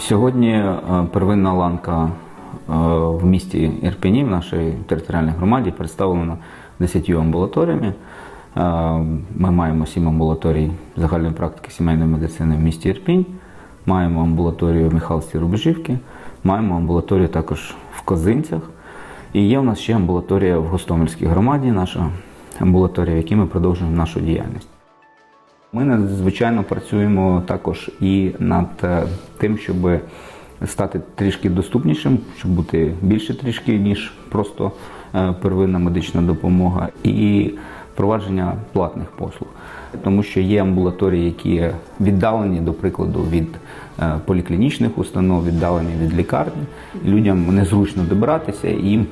Сьогодні е, первинна ланка е, в місті Ірпені, в нашій територіальній громаді, представлена 10 амбулаторіями. Е, Ми маємо 7 амбулаторій загальної практики сімейної медицини в місті Ірпінь, маємо амбулаторію в Михайловській Рубежівці, маємо амбулаторію також в Козинцях. І є у нас ще амбулаторія в Гостомельській громаді, наша амбулаторія, в якій ми продовжуємо нашу діяльність. Ми надзвичайно працюємо також і над е, тим, щоб стати трішки доступнішим, щоб бути більше трішки, ніж просто е, первинна медична допомога, і впровадження платних послуг. Тому що є амбулаторії, які віддалені, до прикладу, від е, поліклінічних установ, віддалені від лікарні. Людям незручно добиратися, і їм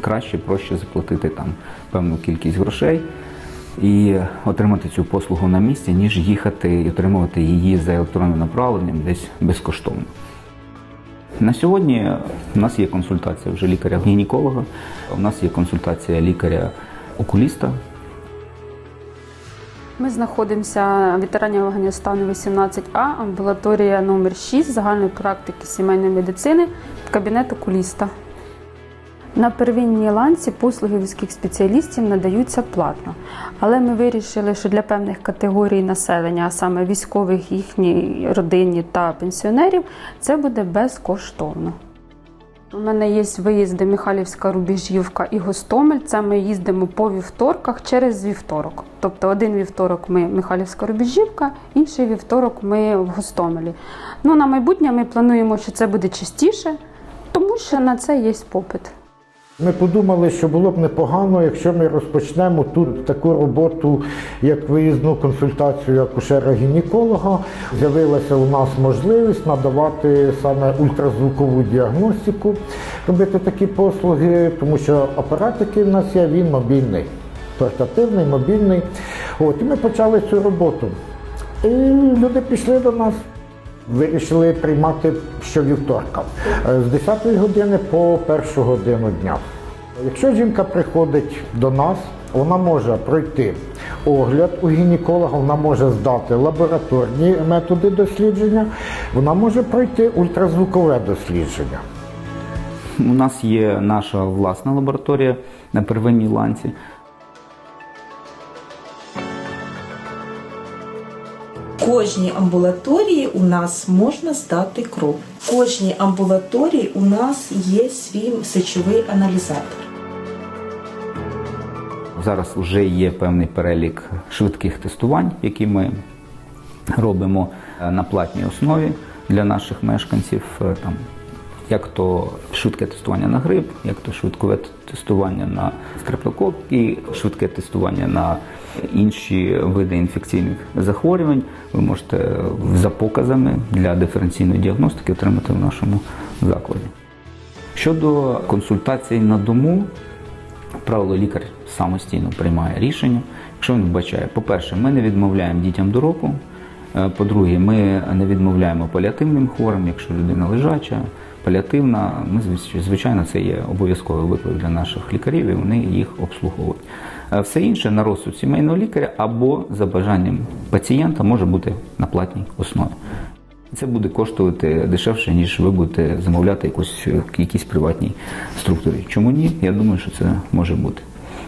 краще проще заплатити там певну кількість грошей і отримати цю послугу на місці, ніж їхати і отримувати її за електронним направленням десь безкоштовно. На сьогодні у нас є консультація вже лікаря-гінеколога, у нас є консультація лікаря-окуліста. Ми знаходимося в ветеранів Афганістану 18А, амбулаторія номер 6 загальної практики сімейної медицини, кабінет окуліста. На первинній ланці послуги військових спеціалістів надаються платно, але ми вирішили, що для певних категорій населення, а саме військових, їхній родині та пенсіонерів, це буде безкоштовно. У мене є виїзди Михайлівська Рубіжівка і Гостомель. Це ми їздимо по вівторках через вівторок. Тобто один вівторок ми Михайлівська Рубіжівка, інший вівторок ми в Гостомелі. Ну, на майбутнє ми плануємо, що це буде частіше, тому що на це є попит. Ми подумали, що було б непогано, якщо ми розпочнемо тут таку роботу, як виїзну консультацію акушера-гінеколога. З'явилася у нас можливість надавати саме ультразвукову діагностику, робити такі послуги, тому що апарат, який в нас є, він мобільний, портативний, мобільний. От, і ми почали цю роботу. І люди пішли до нас. Вирішили приймати щовівторка е, з 10 години по першу годину дня. Якщо жінка приходить до нас, вона може пройти огляд у гінеколога, вона може здати лабораторні методи дослідження, вона може пройти ультразвукове дослідження. У нас є наша власна лабораторія на первинній ланці. Кожній амбулаторії у нас можна здати кров. В кожній амбулаторії у нас є свій сечовий аналізатор. Зараз вже є певний перелік швидких тестувань, які ми робимо е, на платній основі для наших мешканців. Е, Там, як то швидке тестування на грип, як то швидкове тестування на стрептокок і швидке тестування на інші види інфекційних захворювань. Ви можете за показами для диференційної діагностики отримати в нашому закладі. Щодо консультацій на дому, правило, лікар самостійно приймає рішення. Якщо він вбачає, по-перше, ми не відмовляємо дітям до року. Е, По-друге, ми не відмовляємо паліативним хворим, якщо людина лежача, паліативна. Ми звичайно, це є обов'язковий виклик для наших лікарів, і вони їх обслуговують. Е, Все інше на розсуд сімейного лікаря або за бажанням пацієнта може бути на платній основі. Це буде коштувати дешевше, ніж ви будете замовляти якусь, е, якісь приватній структурі. Чому ні? Я думаю, що це може бути.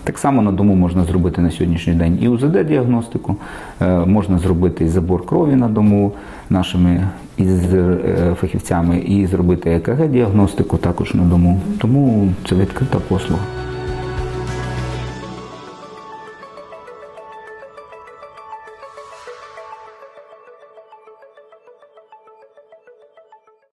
Так само на дому можна зробити на сьогоднішній день і УЗД-діагностику, е, можна зробити і забор крові на дому нашими із е, фахівцями, і зробити ЕКГ-діагностику також на дому. Тому це відкрита послуга.